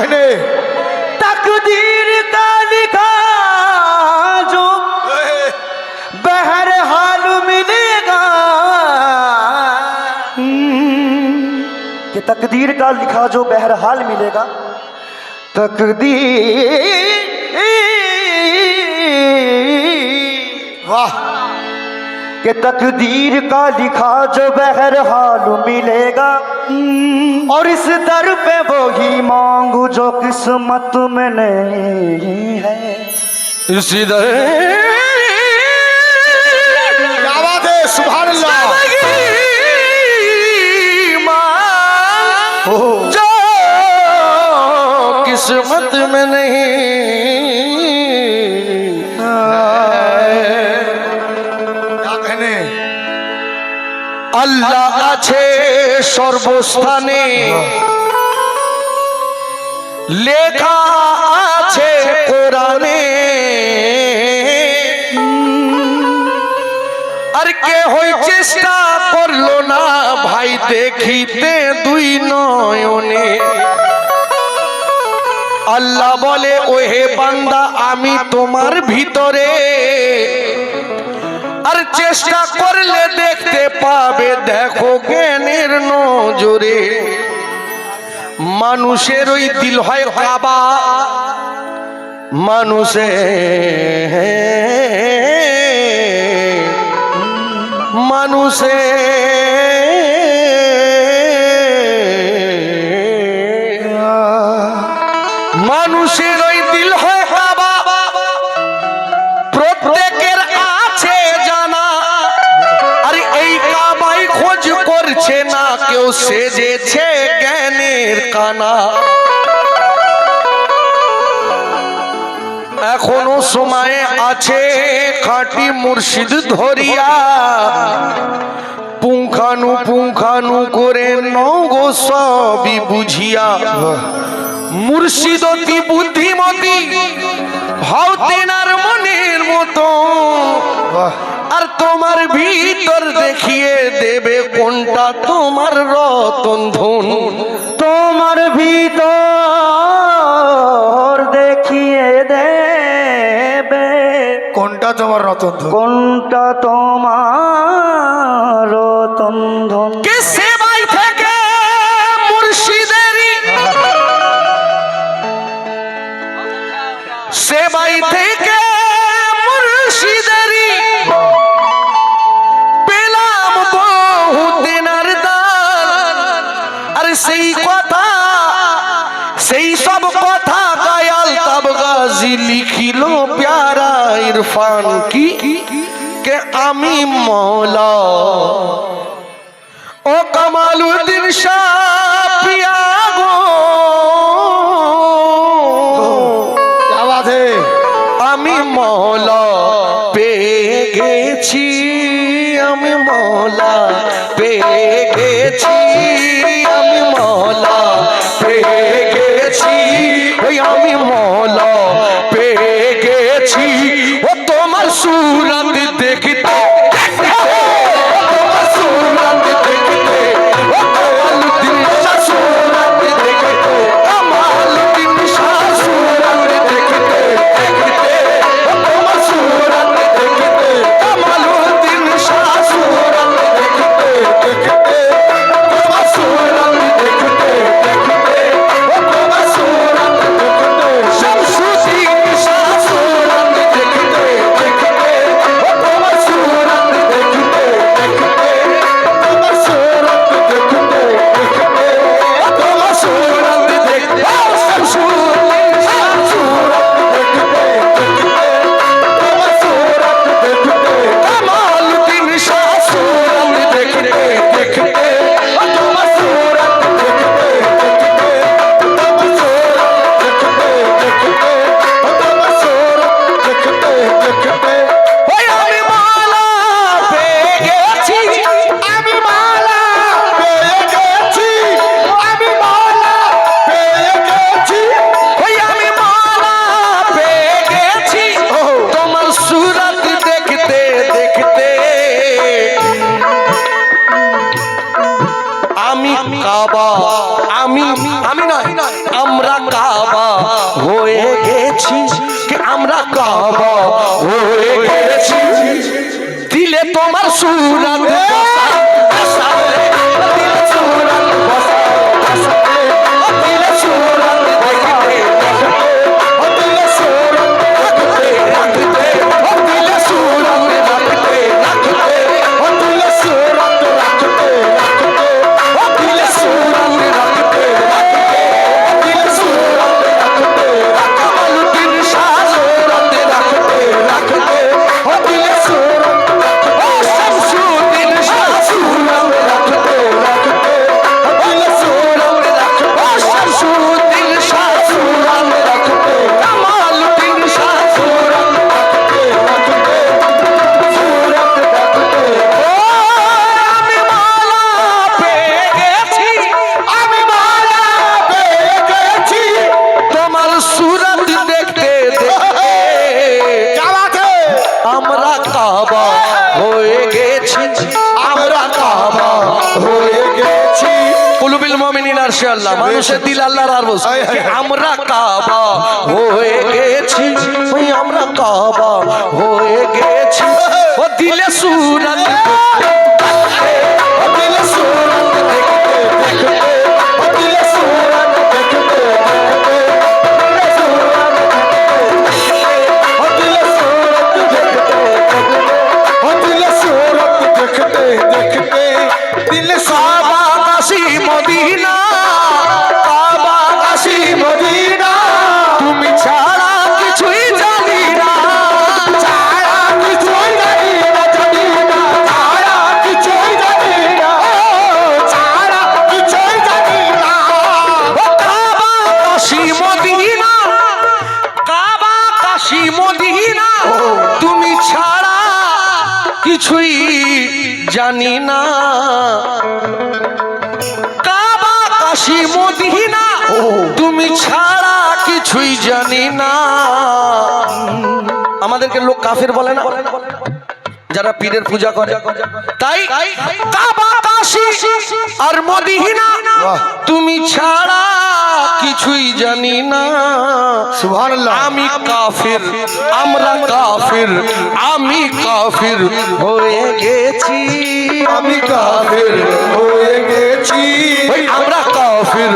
कहने तकदीर का लिखा जो बहरहाल मिलेगा। कि तकदीर का लिखा जो बहरहाल मिलेगा। तकदीर। वाह। कि तकदीर का लिखा जो बहरहाल मिलेगा। और इस दर पे वो ही मांगू जो किस्मत में नहीं है। इसी दर क्या बात है? सुभान अल्लाह जो किस्मत में नहीं সর্বস্থানে। লেখা আছে কোরআনে। আর কে হই চেষ্টা করল না ভাই দেখিতে দুই নয়নে। আল্লাহ বলে, ওহে বান্দা, আমি তোমার ভিতরে। আর চেষ্টা করলে দেখতে পাবে, দেখো জ্ঞানের নজরে। মানুষের ওই দিল হয় কাবা। মানুষে মানুষে সেজেছে জ্ঞানের কানা। এখনও সময় আছে খাঁটি মুর্শিদ ধরিয়া। পুঙ্খানু পুঙ্খানু করে নগো সবই বুঝিয়া। মুর্শিদতি বুদ্ধিমতী হও তেনার মনের মতো। আর তোমার ভিতর দেখিয়ে দেবে কোনটা তোমার রতন ধন তোমার ভিতর দেখিয়ে দেবে কোনটা তোমার রতন ধন? কোনটা তোমার রতন ধুন কে গাজী লিখিল প্যারা ইরফান কি? কে আমি মৌলা? ও কামালুদ্দিন শাহ। বসে দিল আল্লাহর আর বসে আমরা কাবা হয়ে গেছি ওই আমরা কাবা হয়ে গেছি। ও দিলে সুরাত জানি না। কাবা কাশি মদিনা তুমি ছাড়া কিছুই জানি না। আমাদেরকে লোক কাফের বলে না? যারা পীরের পূজা করে। তাই কাবা কাশি আর মদিনা তুমি ছাড়া কিছুই জানি না। আমি কাফির আমরা কাফির আমি কাফির। হয়ে গেছি। কাফির হয়ে গেছি। আমরা কাফির।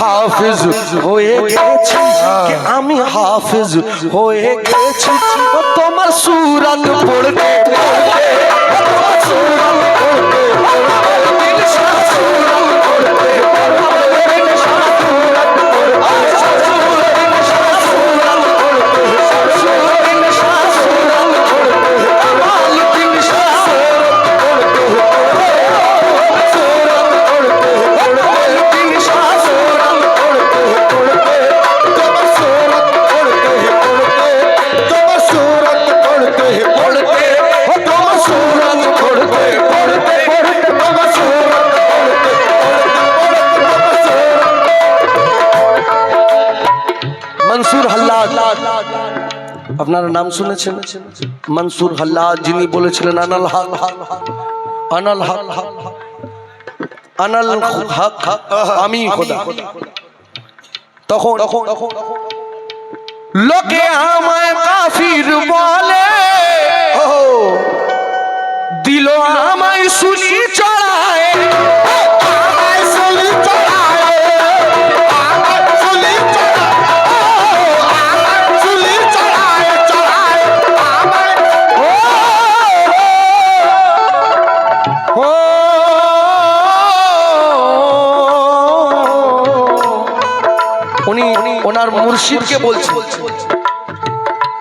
হাফিজ হয়ে গেছি আমি হাফিজ হয়ে গেছি। তোমার সুরাত তোমার সুরাত মানসুর হাল্লাদ। আপনারা নাম শুনেছেন? মানসুর হাল্লাদ যিনি বলেছিলেন, আনাল হাল আনাল হাল আনাল হক, আমি খোদা। তখন লোকে আমায় কাফির বলে দিল আমায় শুনি চড়ায়, আমায় শুনি চড়ায়। ওনার মুর্শিদকে বলছে।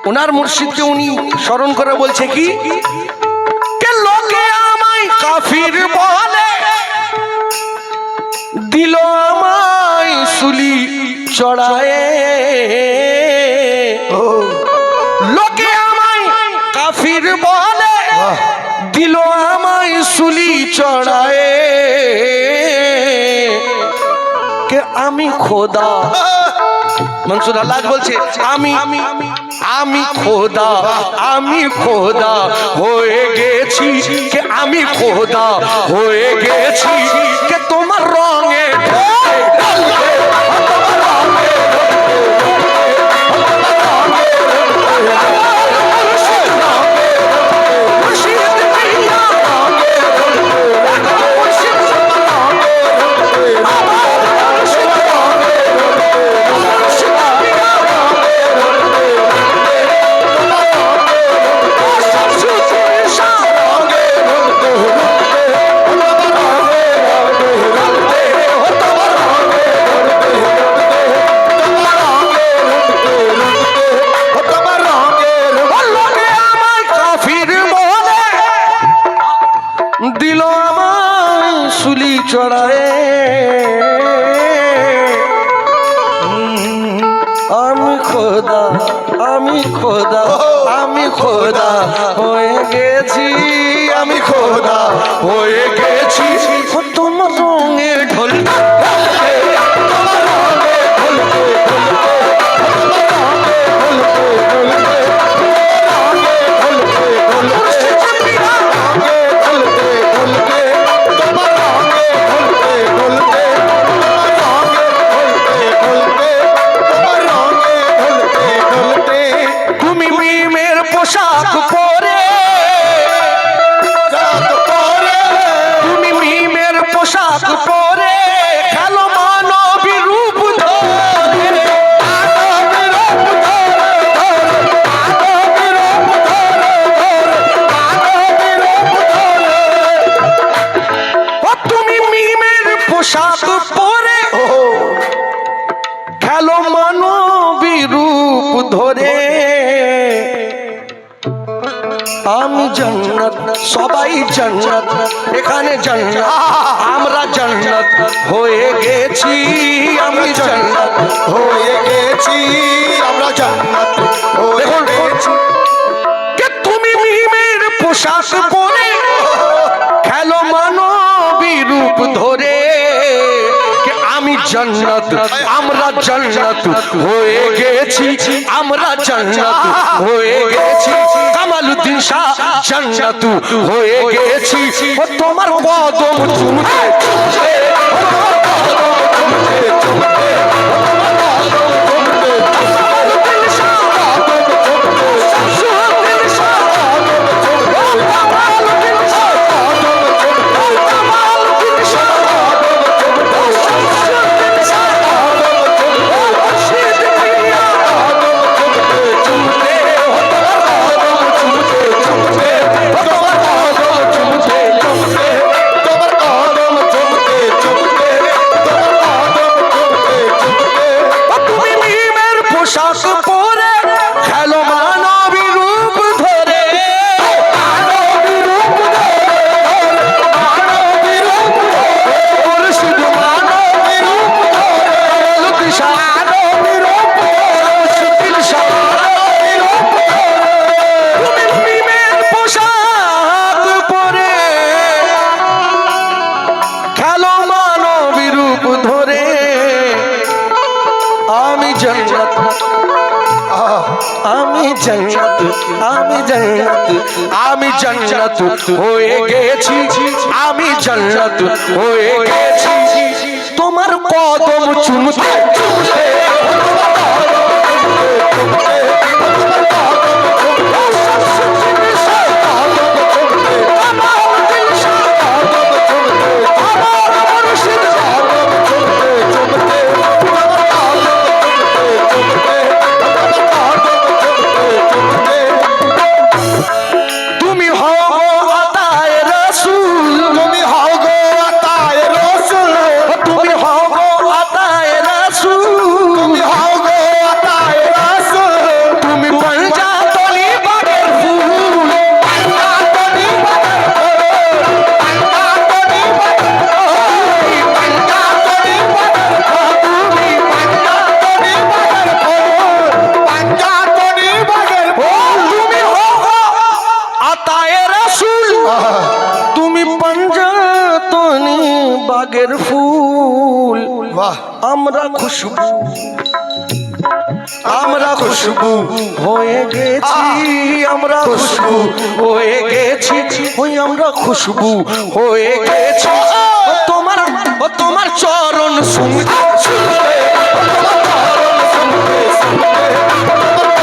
ওনার মুর্শিদকে উনি স্মরণ করে বলছে কি? কে লোকে আমায় কাফির বলে? দিল আমায় সুলি চড়ায়। লোকে আমায় কাফির বলে। দিল আমায় সুলি চড়ায়। কে আমি খোদা? মনসুর আল্লাহ বলছে, আমি আমি খোদা আমি খোদা হয়ে গেছি, কে আমি খোদা হয়ে গেছি, কে তোমার রঙে চড়ায় আমি খোদা আমি খোদা আমি খোদা হয়ে গেছি। জান্নাত এখানে জন্নত আমরা জন্নত। হয়ে গেছি আমি জন্নত হয়ে গেছি আমরা জন্নত হয়ে গেছি। কে তুমি মিমের পোশাক পরে? খেলো মানবী রূপ ধরে। জান্নাত, আমরা জন্নত, হয়ে গেছি, আমরা জন্নত, হয়ে গেছি। কামালুদ্দিন শাহ জন্নত, হয়ে গেছি। ও তোমার কদম চুমতে তোমার কদম চুমতে চুমতে আমি জন্নত আমি জন্নত হয়ে গেছি। আমি জন্নত হয়ে গেছি। তোমার কদম চুমতে চুমতে খুশবু হয়ে গেছি, আমরা খুশবু হয়ে গেছি। ওই আমরা খুশবু হয়ে গেছি। তোমার তোমার চরণ শুনছি শুনতে চরণ শুনতে শুনতে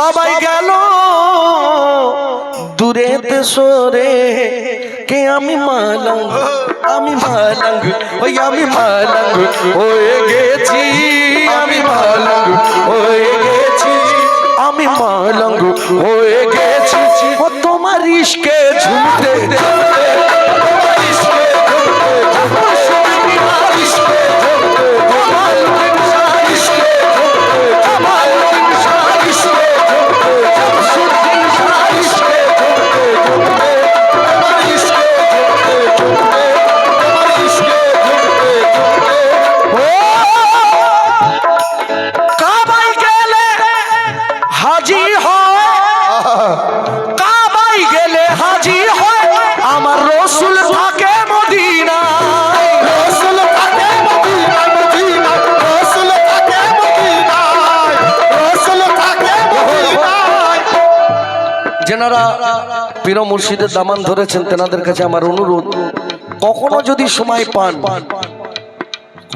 সবাই গেল। দূরে সরে কে আমি মালং আমি মালং ওই আমি মালং হয়ে গেছি আমি মালং হয়ে গেছি আমি মালং হয়ে গেছি ও তোমার ইশকে ঝুমতে যারা পীর মুর্শিদের দামান ধরেছেন তেনাদের কাছে আমার অনুরোধ কখনো যদি সময় পান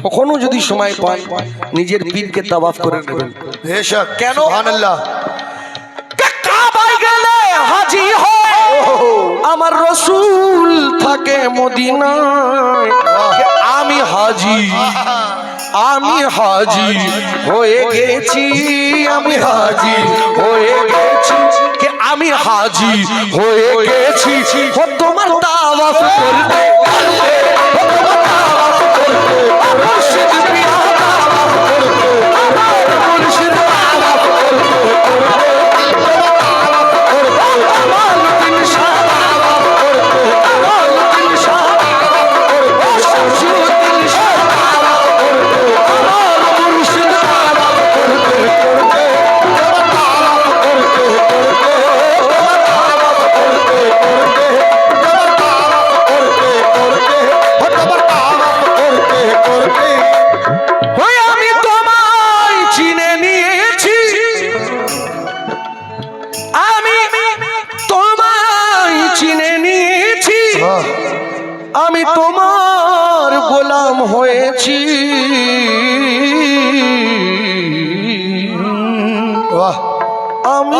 কখনো যদি সময় পান নিজের পীরকে তাবাফ করে নেবেন। কেন? হাজি আমার রসুল থাকে আমি হাজি আমি হাজি হয়ে গেছি আমি হাজি হয়ে গেছি। আমি হাজি হয়ে গেছি। তোমার তাওয়াফ করতে। তোমার তাওয়াফ করতে,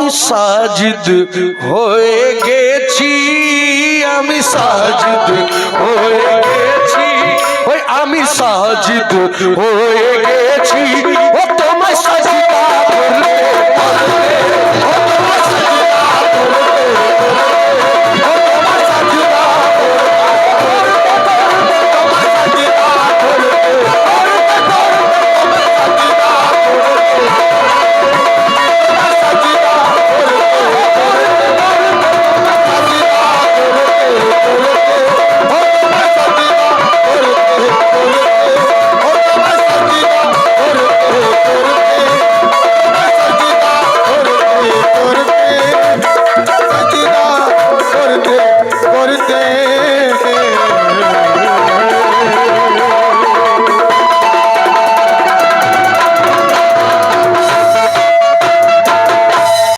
সাজিদ হয়ে গেছি আমি সাজিদ হয়ে গেছি। আমি সাজিদ হয়ে গেছি।